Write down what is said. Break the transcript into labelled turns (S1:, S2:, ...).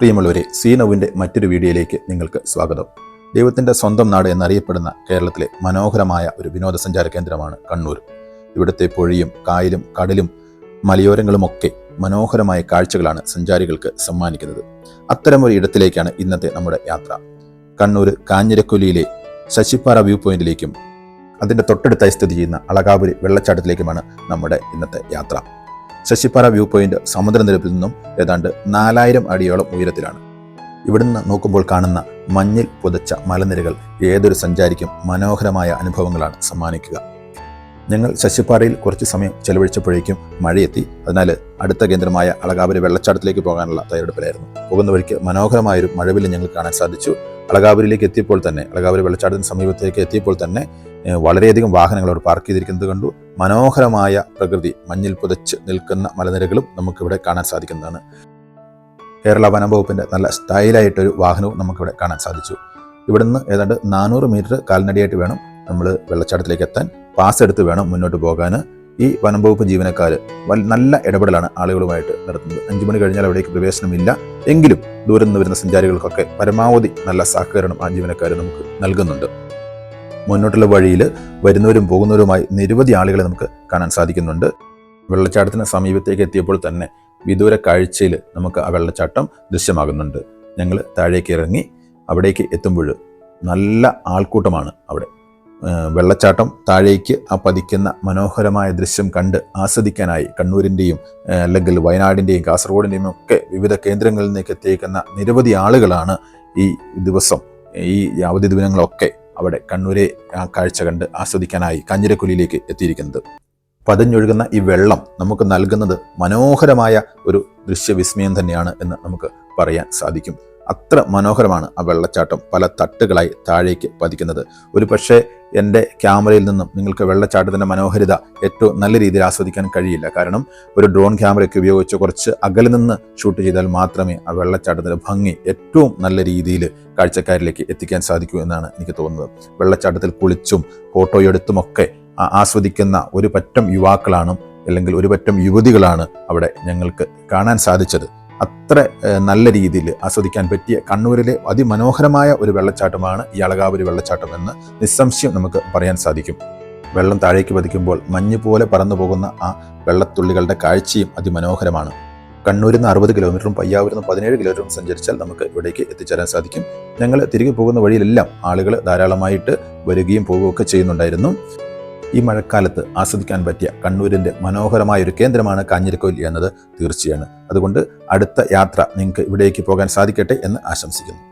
S1: പ്രിയമുള്ളവരെ സീനവിന്റെ മറ്റൊരു വീഡിയോയിലേക്ക് നിങ്ങൾക്ക് സ്വാഗതം. ദൈവത്തിന്റെ സ്വന്തം നാട് എന്നറിയപ്പെടുന്ന കേരളത്തിലെ മനോഹരമായ ഒരു വിനോദസഞ്ചാര കേന്ദ്രമാണ് കണ്ണൂർ. ഇവിടുത്തെ പുഴയും കായലും കടലും മലയോരങ്ങളുമൊക്കെ മനോഹരമായ കാഴ്ചകളാണ് സഞ്ചാരികൾക്ക് സമ്മാനിക്കുന്നത്. അത്തരമൊരു ഇടത്തിലേക്കാണ് ഇന്നത്തെ നമ്മുടെ യാത്ര. കണ്ണൂർ കാഞ്ഞിരക്കൊല്ലിയിലെ ശശിപ്പാറ വ്യൂ പോയിന്റിലേക്കും അതിന്റെ തൊട്ടടുത്തായി സ്ഥിതി ചെയ്യുന്ന അളകാപുരി വെള്ളച്ചാട്ടത്തിലേക്കുമാണ് നമ്മുടെ ഇന്നത്തെ യാത്ര. ശശിപ്പാറ വ്യൂ പോയിന്റ് സമുദ്രനിരപ്പിൽ നിന്നും ഏതാണ്ട് നാലായിരം അടിയോളം ഉയരത്തിലാണ്. ഇവിടുന്ന് നോക്കുമ്പോൾ കാണുന്ന മഞ്ഞിൽ പുതച്ച മലനിരകൾ ഏതൊരു സഞ്ചാരിക്കും മനോഹരമായ അനുഭവങ്ങളാണ് സമ്മാനിക്കുക. ഞങ്ങൾ ശശിപ്പാറയിൽ കുറച്ച് സമയം ചെലവഴിച്ചപ്പോഴേക്കും മഴയെത്തി. അതിനാൽ അടുത്ത കേന്ദ്രമായ അളകാപുരി വെള്ളച്ചാട്ടത്തിലേക്ക് പോകാനുള്ള തയ്യാറെടുപ്പിലായിരുന്നു. പോകുന്ന വഴിക്ക് മനോഹരമായൊരു മഴവില്ല് ഞങ്ങൾ കാണാൻ സാധിച്ചു. അളകാപുരിയിലേക്ക് എത്തിയപ്പോൾ തന്നെ അളകാപുരി വെള്ളച്ചാട്ടത്തിന് സമീപത്തേക്ക് എത്തിയപ്പോൾ തന്നെ വളരെയധികം വാഹനങ്ങൾ അവിടെ പാർക്ക് ചെയ്തിരിക്കുന്നത് കണ്ടു. മനോഹരമായ പ്രകൃതി മഞ്ഞിൽ പുതച്ച് നിൽക്കുന്ന മലനിരകളും നമുക്കിവിടെ കാണാൻ സാധിക്കുന്നതാണ്. കേരള വനംവകുപ്പിന്റെ നല്ല സ്റ്റൈലായിട്ടൊരു വാഹനവും നമുക്കിവിടെ കാണാൻ സാധിച്ചു. ഇവിടുന്ന് ഏതാണ്ട് നാനൂറ് മീറ്റർ കാൽനടിയായിട്ട് വേണം നമ്മൾ വെള്ളച്ചാട്ടത്തിലേക്ക് എത്താൻ. പാസ് എടുത്ത് വേണം മുന്നോട്ട് പോകാൻ. ഈ വനംവകുപ്പ് ജീവനക്കാർ നല്ല ഇടപെടലാണ് ആളുകളുമായിട്ട് നടത്തുന്നത്. അഞ്ചു മണി കഴിഞ്ഞാൽ അവിടേക്ക് പ്രവേശനമില്ല. എങ്കിലും ദൂരം നിന്ന് വരുന്ന സഞ്ചാരികൾക്കൊക്കെ പരമാവധി നല്ല സഹകരണം ആ ജീവനക്കാർ നമുക്ക് നൽകുന്നുണ്ട്. മുന്നോട്ടുള്ള വഴിയിൽ വരുന്നവരും പോകുന്നവരുമായി നിരവധി ആളുകളെ നമുക്ക് കാണാൻ സാധിക്കുന്നുണ്ട്. വെള്ളച്ചാട്ടത്തിന് സമീപത്തേക്ക് എത്തിയപ്പോൾ തന്നെ വിദൂര കാഴ്ചയിൽ നമുക്ക് ആ വെള്ളച്ചാട്ടം ദൃശ്യമാകുന്നുണ്ട്. ഞങ്ങൾ താഴേക്ക് ഇറങ്ങി അവിടേക്ക് എത്തുമ്പോൾ നല്ല ആൾക്കൂട്ടമാണ് അവിടെ. വെള്ളച്ചാട്ടം താഴേക്ക് ആ പതിക്കുന്ന മനോഹരമായ ദൃശ്യം കണ്ട് ആസ്വദിക്കാനായി കണ്ണൂരിന്റെയും അല്ലെങ്കിൽ വയനാടിന്റെയും കാസർഗോഡിന്റെയും ഒക്കെ വിവിധ കേന്ദ്രങ്ങളിൽ നിന്നേക്ക് എത്തിയേക്കുന്ന നിരവധി ആളുകളാണ് ഈ ദിവസം ഈ അവധി ദിനങ്ങളൊക്കെ അവിടെ കണ്ണൂരെ ആ കാഴ്ച കണ്ട് ആസ്വദിക്കാനായി കാഞ്ഞിരക്കുലിയിലേക്ക് എത്തിയിരിക്കുന്നത്. പതഞ്ഞൊഴുകുന്ന ഈ വെള്ളം നമുക്ക് നൽകുന്നത് മനോഹരമായ ഒരു ദൃശ്യവിസ്മയം തന്നെയാണ് എന്ന് നമുക്ക് പറയാൻ സാധിക്കും. അത്ര മനോഹരമാണ് ആ വെള്ളച്ചാട്ടം പല തട്ടുകളായി താഴേക്ക് പതിക്കുന്നത്. ഒരു പക്ഷേ എന്റെ ക്യാമറയിൽ നിന്നും നിങ്ങൾക്ക് വെള്ളച്ചാട്ടത്തിന്റെ മനോഹരിത ഏറ്റവും നല്ല രീതിയിൽ ആസ്വദിക്കാൻ കഴിയില്ല. കാരണം ഒരു ഡ്രോൺ ക്യാമറയൊക്കെ ഉപയോഗിച്ച് കുറച്ച് അകലെ നിന്ന് ഷൂട്ട് ചെയ്താൽ മാത്രമേ ആ വെള്ളച്ചാട്ടത്തിന്റെ ഭംഗി ഏറ്റവും നല്ല രീതിയിൽ കാഴ്ചക്കാരിലേക്ക് എത്തിക്കാൻ സാധിക്കൂ എന്നാണ് എനിക്ക് തോന്നുന്നത്. വെള്ളച്ചാട്ടത്തിൽ കുളിച്ചും ഫോട്ടോ എടുത്തുമൊക്കെ ആസ്വദിക്കുന്ന ഒരു പറ്റം യുവാക്കളാണ് അല്ലെങ്കിൽ ഒരു പറ്റം യുവതികളാണ് അവിടെ ഞങ്ങൾക്ക് കാണാൻ സാധിച്ചത്. അത്ര നല്ല രീതിയിൽ ആസ്വദിക്കാൻ പറ്റിയ കണ്ണൂരിലെ അതിമനോഹരമായ ഒരു വെള്ളച്ചാട്ടമാണ് ഈ അളകാപുരി വെള്ളച്ചാട്ടം എന്ന് നിസ്സംശയം നമുക്ക് പറയാൻ സാധിക്കും. വെള്ളം താഴേക്ക് പതിക്കുമ്പോൾ മഞ്ഞ് പോലെ പറന്നു പോകുന്ന ആ വെള്ളത്തുള്ളികളുടെ കാഴ്ചയും അതിമനോഹരമാണ്. കണ്ണൂരിൽ നിന്ന് അറുപത് കിലോമീറ്ററും പയ്യാവൂരിൽ നിന്ന് പതിനേഴ് കിലോമീറ്ററും സഞ്ചരിച്ചാൽ നമുക്ക് ഇവിടേക്ക് എത്തിച്ചേരാൻ സാധിക്കും. ഞങ്ങൾ തിരികെ പോകുന്ന വഴിയിലെല്ലാം ആളുകൾ ധാരാളമായിട്ട് വരികയും പോവുകയൊക്കെ ചെയ്യുന്നുണ്ടായിരുന്നു. ഈ മഴക്കാലത്ത് ആസ്വദിക്കാൻ പറ്റിയ കണ്ണൂരിന്റെ മനോഹരമായ ഒരു കേന്ദ്രമാണ് കാഞ്ഞിരക്കൊല്ലി എന്നത് തീർച്ചയാണ്. അതുകൊണ്ട് അടുത്ത യാത്ര നിങ്ങൾക്ക് ഇവിടേക്ക് പോകാൻ സാധിക്കട്ടെ എന്ന് ആശംസിക്കുന്നു.